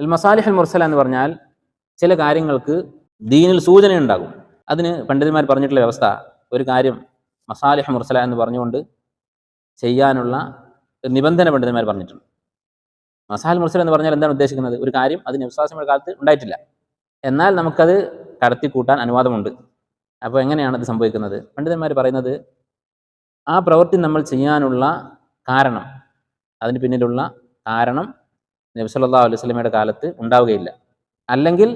അൽ മസാലിഹ് അൽ മുർസല എന്ന് പറഞ്ഞാൽ ചില കാര്യങ്ങൾക്ക് ദീനിൽ സൂചന ഉണ്ടാകും അതിന് പണ്ഡിതന്മാർ പറഞ്ഞിട്ടുള്ള വ്യവസ്ഥ ഒരു കാര്യം മസാലിഹ മുർസല എന്ന് പറഞ്ഞുകൊണ്ട് ചെയ്യാനുള്ള നിബന്ധന പണ്ഡിതന്മാർ പറഞ്ഞിട്ടുണ്ട്. മസാൽ മുർസല എന്ന് പറഞ്ഞാൽ എന്താണ് ഉദ്ദേശിക്കുന്നത്? ഒരു കാര്യം അത് വിശ്വാസമുള്ള കാലത്ത് ഉണ്ടായിട്ടില്ല. എന്നാൽ നമുക്കത് കടത്തിക്കൂട്ടാൻ അനുവാദമുണ്ട്. അപ്പോൾ എങ്ങനെയാണ് അത് സംഭവിക്കുന്നത്? പണ്ഡിതന്മാർ പറയുന്നത് ആ പ്രവൃത്തി നമ്മൾ ചെയ്യാനുള്ള കാരണം അതിന് പിന്നിലുള്ള കാരണം നബി സല്ലല്ലാഹു അലൈഹി വസല്ലമയുടെ കാലത്ത് ഉണ്ടാവുകയില്ല. അല്ലെങ്കിൽ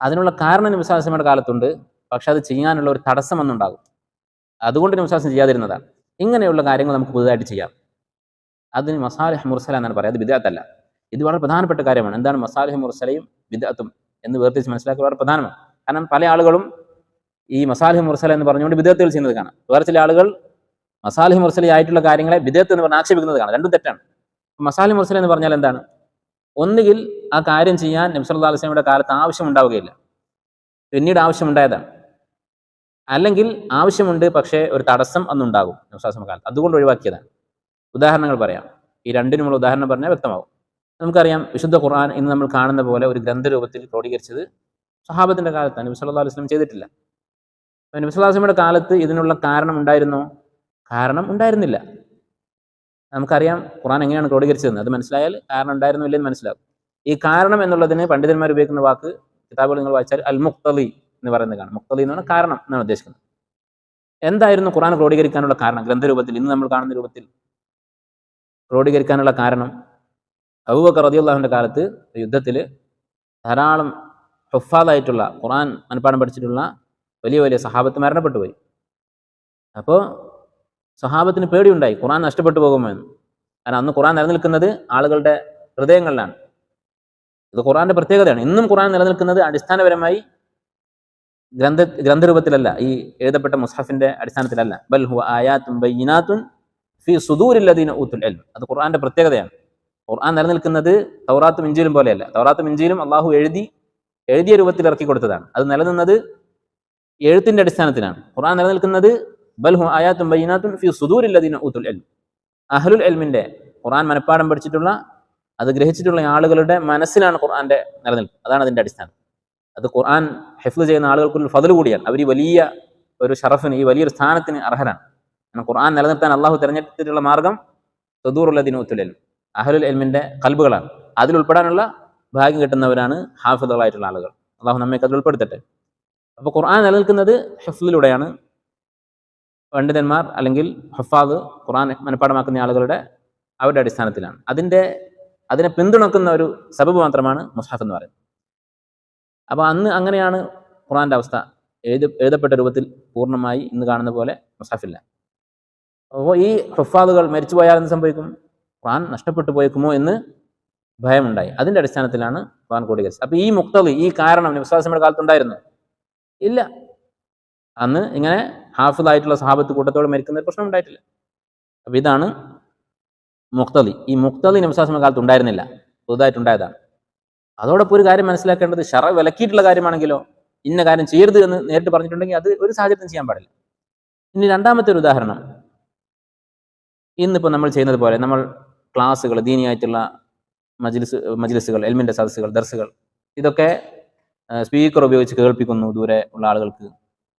അതിനുള്ള കാരണം നബി സല്ലല്ലാഹു അലൈഹി കാലത്തുണ്ട് പക്ഷെ അത് ചെയ്യാനുള്ള ഒരു തടസ്സം എന്നുണ്ടാകും അതുകൊണ്ട് നബി സല്ലല്ലാഹു ചെയ്യാതിരുന്നതാണ്. ഇങ്ങനെയുള്ള കാര്യങ്ങൾ നമുക്ക് പുതുതായിട്ട് ചെയ്യാം. അതിന് മസാലിഹ് മുർസല എന്നാണ് പറയുന്നത് വിദ്യാത്തല്ല ഇത് വളരെ പ്രധാനപ്പെട്ട കാര്യമാണ്. എന്താണ് മസാലിഹ് മുർസലയും വിദ്യാത്തും എന്ന് വേർതിരിച്ച് മനസ്സിലാക്കുക വളരെ പ്രധാനമാണ്. കാരണം പല ആളുകളും ഈ മസാലിഹ് മുർസല എന്ന് പറഞ്ഞുകൊണ്ട് വിദ്യാർത്ഥികൾ ചെയ്യുന്നത് കാണാം. വേറെ ചില ആളുകൾ മസാലിഹ് മുർസലി ആയിട്ടുള്ള കാര്യങ്ങളെ വിദ്യാർത്ഥി എന്ന് പറഞ്ഞ് ആക്ഷേപിക്കുന്നത് കാണാം. രണ്ടും തെറ്റാണ്. മസാലിഹ് മുർസല എന്ന് പറഞ്ഞാൽ എന്താണ്? ഒന്നുകിൽ ആ കാര്യം ചെയ്യാൻ നബ്സല്ലാ അലൈസ്ലമിയുടെ കാലത്ത് ആവശ്യമുണ്ടാവുകയില്ല. പിന്നീട് ആവശ്യമുണ്ടായതാണ്. അല്ലെങ്കിൽ ആവശ്യമുണ്ട് പക്ഷേ ഒരു തടസ്സം അന്നുണ്ടാകും നബ്സാസ്ലം കാലത്ത്. അതുകൊണ്ട് ഒഴിവാക്കിയതാണ്. ഉദാഹരണങ്ങൾ പറയാം. ഈ രണ്ടിനുമുള്ള ഉദാഹരണം പറഞ്ഞാൽ വ്യക്തമാവും നമുക്കറിയാം വിശുദ്ധ ഖുർആൻ ഇന്ന് നമ്മൾ കാണുന്ന പോലെ ഒരു ഗ്രന്ഥരൂപത്തിൽ ക്രോഡീകരിച്ചത് സഹാബത്തിന്റെ കാലത്താണ്. നബി സല്ലല്ലാഹു അലൈഹി വസല്ലം ചെയ്തിട്ടില്ല. നബി വസല്ലമയുടെ കാലത്ത് ഇതിനുള്ള കാരണം ഉണ്ടായിരുന്നോ? കാരണം ഉണ്ടായിരുന്നില്ല. നമുക്കറിയാം ഖുറാൻ എങ്ങനെയാണ് ക്രോഡീകരിച്ചതെന്ന്. അത് മനസ്സിലായാൽ കാരണം ഉണ്ടായിരുന്നു ഇല്ലെന്ന് മനസ്സിലാകും. ഈ കാരണം എന്നുള്ളതിന് പണ്ഡിതന്മാർ ഉപയോഗിക്കുന്ന വാക്ക് കിതാബുകൾ നിങ്ങൾ വായിച്ചാൽ അൽ മുക്തലി എന്ന് പറയുന്നത് കാണാം. മുക്തലി എന്ന് പറഞ്ഞാൽ കാരണം എന്നാണ് ഉദ്ദേശിക്കുന്നത്. എന്തായിരുന്നു ഖുറാൻ ക്രോഡീകരിക്കാനുള്ള കാരണം? ഗ്രന്ഥരൂപത്തിൽ ഇന്ന് നമ്മൾ കാണുന്ന രൂപത്തിൽ ക്രോഡീകരിക്കാനുള്ള കാരണം? അബൂബക്കർ റളിയല്ലാഹുവിന്റെ കാലത്ത് യുദ്ധത്തിൽ ധാരാളം ഹുഫാദായിട്ടുള്ള ഖുറാൻ മനപ്പാടം പഠിച്ചിട്ടുള്ള വലിയ വലിയ സഹാബത്ത് മരണപ്പെട്ടു പോയി അപ്പോൾ സഹാബത്തിന് പേടിയുണ്ടായി. ഖുറാൻ നഷ്ടപ്പെട്ടു പോകുമോ എന്ന് കാരണം അന്ന് ഖുറാൻ നിലനിൽക്കുന്നത് ആളുകളുടെ ഹൃദയങ്ങളിലാണ്. ഇത് ഖുറാന്റെ പ്രത്യേകതയാണ്. ഇന്നും ഖുറാൻ നിലനിൽക്കുന്നത് അടിസ്ഥാനപരമായി ഗ്രന്ഥ ഗ്രന്ഥരൂപത്തിലല്ല. ഈ എഴുതപ്പെട്ട മുസ്ഹഫിന്റെ അടിസ്ഥാനത്തിലല്ല. ബൽഹു ആയാത്തും ബൈനാത്തും ഫി സുദൂരില്ലദീന ഊത്തുൽ എൽ. അത് ഖുർആന്റെ പ്രത്യേകതയാണ്. ഖുർആൻ നിലനിൽക്കുന്നത് തൗറാത്തും ഇഞ്ചിലും പോലെയല്ല. തൗറാത്തും ഇഞ്ചിലും അള്ളാഹു എഴുതി എഴുതിയ രൂപത്തിൽ ഇറക്കി കൊടുത്തതാണ്. അത് നിലനിന്നത് എഴുത്തിന്റെ അടിസ്ഥാനത്തിലാണ്. ഖുർആൻ നിലനിൽക്കുന്നത് ബൽഹു ആയാത്തും ബൈനാത്തും ഫി സുദൂരില്ലദീന ഊത്തുൽ എൽം അഹ്ലുൽ എൽമിന്റെ ഖുർആൻ മനഃപ്പാടം പഠിച്ചിട്ടുള്ള അത് ഗ്രഹിച്ചിട്ടുള്ള ആളുകളുടെ മനസ്സിലാണ് ഖുർആന്റെ നിലനിൽപ്പ്. അതാണ് അതിന്റെ അടിസ്ഥാനം. അത് ഖുർആൻ ഹെഫ്ല് ചെയ്യുന്ന ആളുകൾക്കുള്ള ഫതിൽ കൂടിയാണ്. അവർ ഈ വലിയ ഒരു ഷറഫിന് ഈ വലിയൊരു സ്ഥാനത്തിന് അർഹരാണ്. കാരണം ഖുർആൻ നിലനിർത്താൻ അള്ളാഹു തിരഞ്ഞെടുത്തിട്ടുള്ള മാർഗം സദൂറുള്ളതിന് ഊത്തുൽ എൽം അഹ്ലുൽ എൽമിന്റെ കൽബുകളാണ്. അതിൽ ഉൾപ്പെടാനുള്ള ഭാഗ്യം കിട്ടുന്നവരാണ് ഹാഫിദുകളായിട്ടുള്ള ആളുകൾ. അള്ളാഹു നമ്മെ അതിൽ ഉൾപ്പെടുത്തട്ടെ. അപ്പോൾ ഖുർആൻ നിലനിൽക്കുന്നത് ഹെഫ്ലിലൂടെയാണ് പണ്ഡിതന്മാർ അല്ലെങ്കിൽ ഹഫാദ് ഖുറാൻ മനഃപ്പാടമാക്കുന്ന ആളുകളുടെ അവരുടെ അടിസ്ഥാനത്തിലാണ്. അതിന്റെ അതിനെ പിന്തുണക്കുന്ന ഒരു സബബ് മാത്രമാണ് മുസ്ഹഫ് എന്ന് പറയുന്നത്. അപ്പോൾ അന്ന് അങ്ങനെയാണ് ഖുറാന്റെ അവസ്ഥ എഴുതി എഴുതപ്പെട്ട രൂപത്തിൽ പൂർണമായി ഇന്ന് കാണുന്ന പോലെ മുസ്ഹഫില്ല. അപ്പോൾ ഈ ഹുഫാദുകൾ മരിച്ചു പോയാൽ എന്ത് സംഭവിക്കും? ഖുറാൻ നഷ്ടപ്പെട്ടു പോയേക്കുമോ എന്ന് ഭയമുണ്ടായി. അതിന്റെ അടിസ്ഥാനത്തിലാണ് ഖുർആൻ കൂടികരിച്ചത് അപ്പോൾ ഈ മുക്തത് ഈ കാരണം വിശ്വാസങ്ങളുടെ കാലത്തുണ്ടായിരുന്നു ഇല്ല. അന്ന് ഇങ്ങനെ ഹാഫിദായിട്ടുള്ള സഹാബത്ത് കൂട്ടത്തോടെ മരിക്കുന്ന ഒരു പ്രശ്നം ഉണ്ടായിട്ടില്ല. അപ്പൊ ഇതാണ് മുക്തലി. ഈ മുക്തലി നബിസ്വാസമ കാലത്ത് ഉണ്ടായിരുന്നില്ല പുതുതായിട്ടുണ്ടായതാണ്. അതോടൊപ്പം ഒരു കാര്യം മനസ്സിലാക്കേണ്ടത് ഷറ വിലക്കിയിട്ടുള്ള കാര്യമാണെങ്കിലോ ഇന്ന കാര്യം ചെയ്യരുത് എന്ന് നേരിട്ട് പറഞ്ഞിട്ടുണ്ടെങ്കിൽ അത് ഒരു സാഹചര്യത്തിലും ചെയ്യാൻ പാടില്ല. ഇനി രണ്ടാമത്തെ ഒരു ഉദാഹരണം. ഇന്നിപ്പോൾ നമ്മൾ ചെയ്യുന്നത് പോലെ നമ്മൾ ക്ലാസ്സുകൾ ദീനിയായിട്ടുള്ള മജ്ലിസ് മജ്ലിസുകൾ എൽമിന്റെ സദസ്സുകൾ ദർസുകൾ ഇതൊക്കെ സ്പീക്കർ ഉപയോഗിച്ച് കേൾപ്പിക്കുന്നു ദൂരെ ഉള്ള ആളുകൾക്ക്.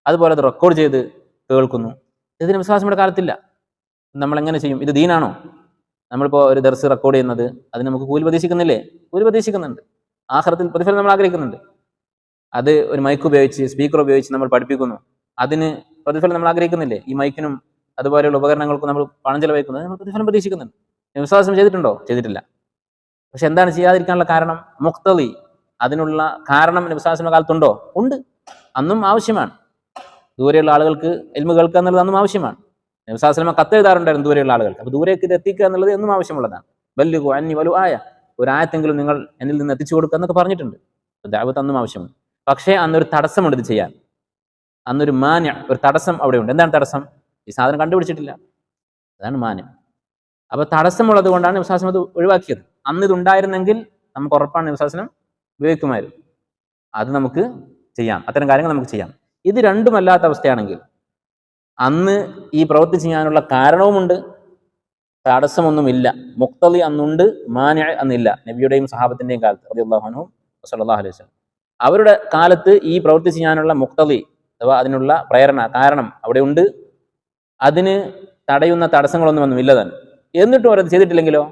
അതുപോലെ അത് റെക്കോർഡ് ചെയ്ത് കേൾക്കുന്നു. ഇതിന് വിശ്വാസങ്ങളുടെ കാലത്തില്ല. നമ്മളെങ്ങനെ ചെയ്യും? ഇത് ദീനാണോ? നമ്മളിപ്പോൾ ഒരു ദർസ് റെക്കോർഡ് ചെയ്യുന്നത് അതിന് നമുക്ക് കൂലി പ്രതീക്ഷിക്കുന്നില്ലേ? കൂലി പ്രതീക്ഷിക്കുന്നുണ്ട്. ആഹ്റത്തിൽ പ്രതിഫലം നമ്മൾ ആഗ്രഹിക്കുന്നുണ്ട്. അത് ഒരു മൈക്ക് ഉപയോഗിച്ച് സ്പീക്കർ ഉപയോഗിച്ച് നമ്മൾ പഠിപ്പിക്കുന്നു. അതിന് പ്രതിഫലം നമ്മൾ ആഗ്രഹിക്കുന്നില്ലേ? ഈ മൈക്കിനും അതുപോലെയുള്ള ഉപകരണങ്ങൾക്കും നമ്മൾ പണം ചെലവഴിക്കുന്നത് നമ്മൾ പ്രതിഫലം പ്രതീക്ഷിക്കുന്നുണ്ട്. വിശ്വാസം ചെയ്തിട്ടുണ്ടോ? ചെയ്തിട്ടില്ല. പക്ഷെ എന്താണ് ചെയ്യാതിരിക്കാനുള്ള കാരണം? മുക്തലി. അതിനുള്ള കാരണം വിശ്വാസമുള്ള കാലത്തുണ്ടോ? ഉണ്ട്. അന്നും ആവശ്യമാണ്. ദൂരെയുള്ള ആളുകൾക്ക് എൽമ കേൾക്കുക എന്നുള്ളത് അന്നും ആവശ്യമാണ്. നബിസാസ്ലമ കത്തെഴുതാറുണ്ടായിരുന്നു ദൂരെയുള്ള ആളുകൾക്ക്. അപ്പോൾ ദൂരേക്ക് ഇത് എത്തിക്കുക എന്നുള്ളത് എന്നും ആവശ്യമുള്ളതാണ്. വല്ലുകു അന്നി വലു ആയ. ഒരു ആയത്തെങ്കിലും നിങ്ങൾ എന്നിൽ നിന്ന് എത്തിച്ചു കൊടുക്കുക എന്നൊക്കെ പറഞ്ഞിട്ടുണ്ട്. ദാവത്ത് അന്നും ആവശ്യമുണ്ട് പക്ഷേ അന്നൊരു തടസ്സമുണ്ട് ഇത് ചെയ്യാൻ. അന്നൊരു മാന്യ ഒരു തടസ്സം അവിടെ ഉണ്ട്. എന്താണ് തടസ്സം? ഈ സാധനം കണ്ടുപിടിച്ചിട്ടില്ല. അതാണ് മാന്യം. അപ്പൊ തടസ്സമുള്ളത് കൊണ്ടാണ് വിശ്വാസം അത് ഒഴിവാക്കിയത്. അന്ന് ഇതുണ്ടായിരുന്നെങ്കിൽ നമുക്ക് ഉറപ്പാണ് വിശ്വാസനം ഉപയോഗിക്കുമായിരുന്നു. അത് നമുക്ക് ചെയ്യാം. അത്തരം കാര്യങ്ങൾ നമുക്ക് ചെയ്യാം. ഇത് രണ്ടുമല്ലാത്ത അവസ്ഥയാണെങ്കിൽ അന്ന് ഈ പ്രവൃത്തി ചെയ്യാനുള്ള കാരണവുമുണ്ട്. തടസ്സമൊന്നുമില്ല. മുക്തലി അന്നുണ്ട് മാന അന്നില്ല. നബിയുടെയും സഹാബത്തിന്റെയും കാലത്ത് റളിയല്ലാഹു സല്ലാഹു അലൈഹി വസ്ലം അവരുടെ കാലത്ത് ഈ പ്രവൃത്തി ചെയ്യാനുള്ള മുക്തലി അഥവാ അതിനുള്ള പ്രേരണ കാരണം അവിടെ ഉണ്ട്. അതിന് തടയുന്ന തടസ്സങ്ങളൊന്നും ഒന്നും ഇല്ല തന്നെ. എന്നിട്ടും അവരത് ചെയ്തിട്ടില്ലെങ്കിലോ?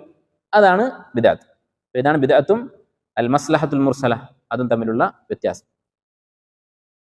അതാണ് ബിദാത്ത് ഇതാണ് ബിദാത്തും അൽ മസ്ലഹത്തുൽ മുർസല. അതും തമ്മിലുള്ള വ്യത്യാസം.